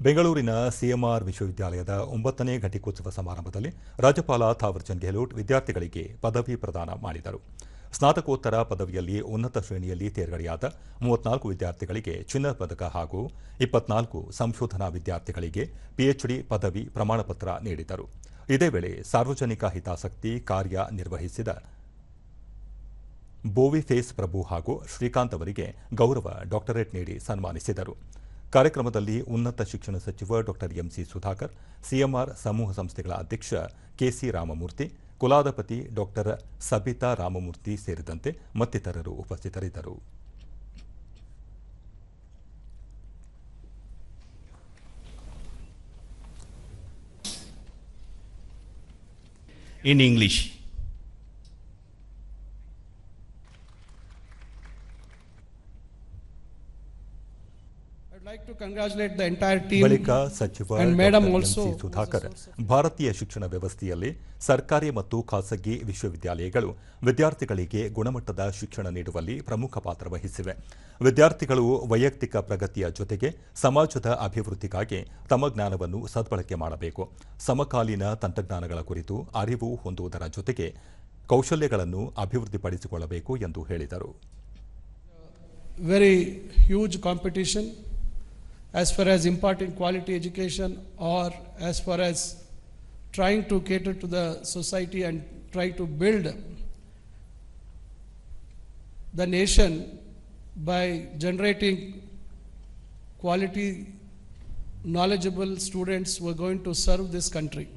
ಬೆಂಗಳೂರಿನ ಸಿಎಂಆರ್ ವಿಶ್ವವಿದ್ಯಾಲಯದ ಒಂಬತ್ತನೇ ಘಟಿಕೋತ್ಸವ ಸಮಾರಂಭದಲ್ಲಿ ರಾಜ್ಯಪಾಲ ಥಾವರ್ಚಂದ್ ಗೆಹ್ಲೋಟ್ ವಿದ್ಯಾರ್ಥಿಗಳಿಗೆ ಪದವಿ ಪ್ರದಾನ ಮಾಡಿದರು. ಸ್ನಾತಕೋತ್ತರ ಪದವಿಯಲ್ಲಿ ಉನ್ನತ ಶ್ರೇಣಿಯಲ್ಲಿ ತೇರ್ಗಡೆಯಾದ ಮೂವತ್ನಾಲ್ಕು ವಿದ್ಯಾರ್ಥಿಗಳಿಗೆ ಚಿನ್ನ ಪದಕ ಹಾಗೂ ಇಪ್ಪತ್ನಾಲ್ಕು ಸಂಶೋಧನಾ ವಿದ್ಯಾರ್ಥಿಗಳಿಗೆ ಪಿಎಚ್ಡಿ ಪದವಿ ಪ್ರಮಾಣಪತ್ರ ನೀಡಿದರು. ಇದೇ ವೇಳೆ ಸಾರ್ವಜನಿಕ ಹಿತಾಸಕ್ತಿ ಕಾರ್ಯ ನಿರ್ವಹಿಸಿದ ಬೋವಿಫೇಸ್ ಪ್ರಭು ಹಾಗೂ ಶ್ರೀಕಾಂತ್ ಅವರಿಗೆ ಗೌರವ ಡಾಕ್ಟರೇಟ್ ನೀಡಿ ಸನ್ಮಾನಿಸಿದರು. ಕಾರ್ಯಕ್ರಮದಲ್ಲಿ ಉನ್ನತ ಶಿಕ್ಷಣ ಸಚಿವ ಡಾಕ್ಟರ್ ಎಂಸಿ ಸುಧಾಕರ್, ಸಿಎಂಆರ್ ಸಮೂಹ ಸಂಸ್ಥೆಗಳ ಅಧ್ಯಕ್ಷ ಕೆಸಿ ರಾಮಮೂರ್ತಿ, ಕುಲಾಧಿಪತಿ ಡಾಕ್ಟರ್ ಸಬಿತಾ ರಾಮಮೂರ್ತಿ ಸೇರಿದಂತೆ ಮತ್ತಿತರರು ಉಪಸ್ಥಿತರಿದ್ದರು in English. ಬಳಿಕ ಸಚಿವ ಸುಧಾಕರ್ ಭಾರತೀಯ ಶಿಕ್ಷಣ ವ್ಯವಸ್ಥೆಯಲ್ಲಿ ಸರ್ಕಾರಿ ಮತ್ತು ಖಾಸಗಿ ವಿಶ್ವವಿದ್ಯಾಲಯಗಳು ವಿದ್ಯಾರ್ಥಿಗಳಿಗೆ ಗುಣಮಟ್ಟದ ಶಿಕ್ಷಣ ನೀಡುವಲ್ಲಿ ಪ್ರಮುಖ ಪಾತ್ರ ವಹಿಸಿವೆ. ವಿದ್ಯಾರ್ಥಿಗಳು ವೈಯಕ್ತಿಕ ಪ್ರಗತಿಯ ಜೊತೆಗೆ ಸಮಾಜದ ಅಭಿವೃದ್ಧಿಗಾಗಿ ತಮ್ಮ ಜ್ಞಾನವನ್ನು ಸದ್ಬಳಕೆ ಮಾಡಬೇಕು. ಸಮಕಾಲೀನ ತಂತ್ರಜ್ಞಾನಗಳ ಕುರಿತು ಅರಿವು ಹೊಂದುವುದರ ಜೊತೆಗೆ ಕೌಶಲ್ಯಗಳನ್ನು ಅಭಿವೃದ್ಧಿಪಡಿಸಿಕೊಳ್ಳಬೇಕು ಎಂದು ಹೇಳಿದರು. Very huge competition. As far as imparting quality education or as far as trying to cater to the society and try to build the nation by generating quality knowledgeable students who are going to serve this country.